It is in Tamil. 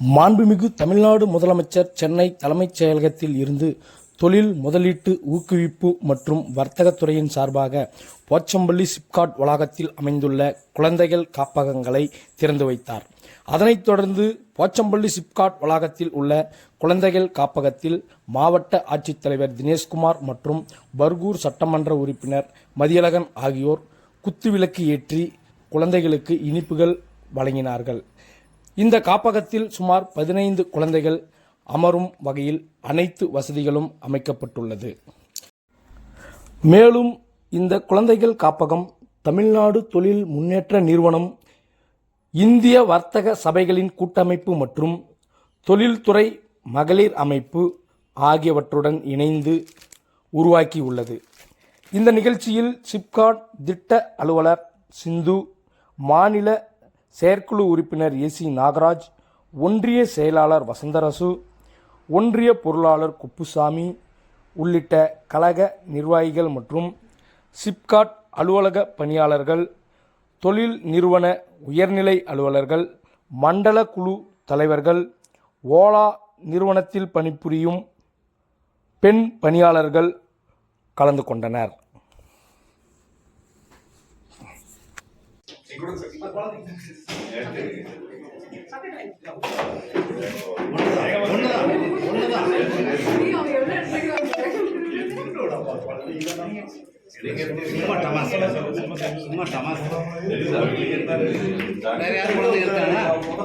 மாண்புமிகு தமிழ்நாடு முதலமைச்சர் சென்னை தலைமைச் செயலகத்தில் இருந்து தொழில் முதலீட்டு ஊக்குவிப்பு மற்றும் வர்த்தகத்துறையின் சார்பாக போச்சம்பள்ளி சிப்காட் வளாகத்தில் அமைந்துள்ள குழந்தைகள் காப்பகங்களை திறந்து வைத்தார். அதனைத் தொடர்ந்து போச்சம்பள்ளி சிப்காட் வளாகத்தில் உள்ள குழந்தைகள் காப்பகத்தில் மாவட்ட ஆட்சித்தலைவர் தினேஷ்குமார் மற்றும் பர்கூர் சட்டமன்ற உறுப்பினர் மதியழகன் ஆகியோர் குத்துவிளக்கு ஏற்றி குழந்தைகளுக்கு இனிப்புகள் வழங்கினார்கள். இந்த காப்பகத்தில் சுமார் பதினைந்து குழந்தைகள் அமரும் வகையில் அனைத்து வசதிகளும் அமைக்கப்பட்டுள்ளது. மேலும் இந்த குழந்தைகள் காப்பகம் தமிழ்நாடு தொழில் முன்னேற்ற நிறுவனம் இந்திய வர்த்தக சபைகளின் கூட்டமைப்பு மற்றும் தொழில்துறை மகளிர் அமைப்பு ஆகியவற்றுடன் இணைந்து உருவாக்கியுள்ளது. இந்த நிகழ்ச்சியில் சிப்காட் திட்ட அலுவலர் சிந்து மாநில செயற்குழு உறுப்பினர் ஏசி நாகராஜ் ஒன்றிய செயலாளர் வசந்தரசு ஒன்றிய பொருளாளர் குப்புசாமி உள்ளிட்ட கழக நிர்வாகிகள் மற்றும் சிப்காட் அலுவலக பணியாளர்கள் தொழில் நிறுவன உயர்நிலை அலுவலர்கள் மண்டல குழு தலைவர்கள் ஓலா நிறுவனத்தில் பணிபுரியும் பெண் பணியாளர்கள் கலந்து கொண்டனர். சும்மா டமாஸ். சும்மா டமாஸ் வேற யாரும் குழந்தைங்க